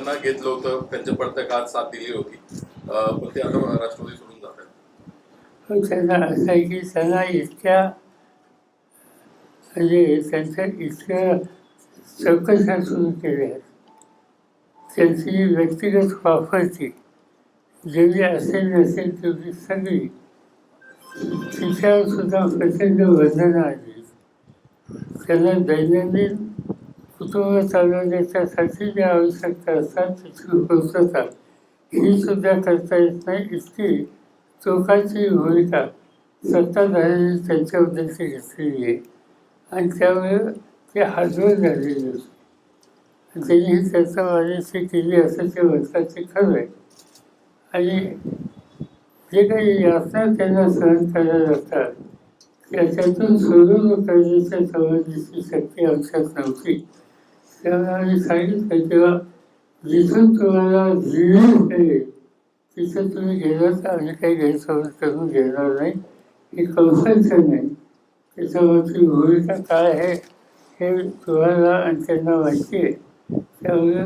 त्यांना घेतलं होतं. त्यांच्या पडत्या काळात साथ दिली होती. पण ते आता राष्ट्रवादी सोडून जात आहेत. पण त्यांना असं आहे की त्यांना इतक्या म्हणजे त्यांच्या इतक्या चौकशा सुरू केल्या त्यांची व्यक्तिगत वापरची जेवढी असेल नसेल तेवढी सगळी तिच्यावर सुद्धा प्रचंड वंदना आली त्यांना दैनंदिन कुटुंब चालवण्याच्यासाठी ज्या आवश्यकता असतात त्याची पूर्तता ही सुद्धा करता येत नाही इतकी टोकाची भूमिका सत्ताधाऱ्यांनी त्यांच्याबद्दलची घेतलेली आहे. आणि त्यामुळे ते हातवर झालेली होती त्यांनी त्याचा माझ्याशी केली असं ते म्हणतात ते खरं आहे. आणि जे काही यातना त्यांना सहन करायला लागतात त्याच्यातून सोडून करण्याच्या संबंधीची शक्ती आमच्यात नव्हती. त्यामुळे आम्ही सांगितलं तेव्हा जिथून तुम्हाला रिलीज मिळेल तिथं तुम्ही गेलं तर आम्ही काही गैरसमज करून घेणार नाही. हे कौशल्य नाही. त्याच्यावरची भूमिका काय आहे हे तुम्हाला आणि त्यांना माहिती आहे. त्यामुळे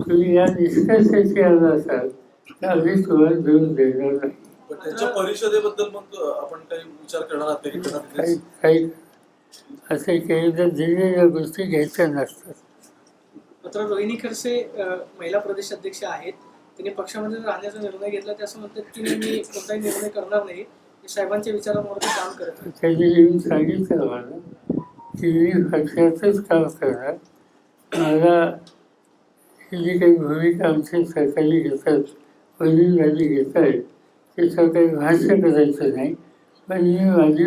तुम्ही या निष्कर्षाची आला असाल तर आम्ही तुम्हाला देऊन देणार नाही. त्यांच्या परिषदेबद्दल मग आपण काही विचार करणार काही काही असे काही जर दिलेल्या गोष्टी घ्यायच्या नसतात. मात्र रोहिणी खडसे महिला प्रदेश अध्यक्ष आहेत. त्यांनी पक्षामध्ये राहण्याचा निर्णय घेतला. ते असं म्हणतात की मी कोणताही निर्णय करणार नाही. साहेबांच्या विचारांवर काम करत आहे. सांगितलं मला की मी काम करणार. मला ही जी काही भूमिका आमची सरकारी घेतात वडीलवाडी घेत आहेत त्याच्यावर काही भाष्य करायचं नाही. पण मी माझी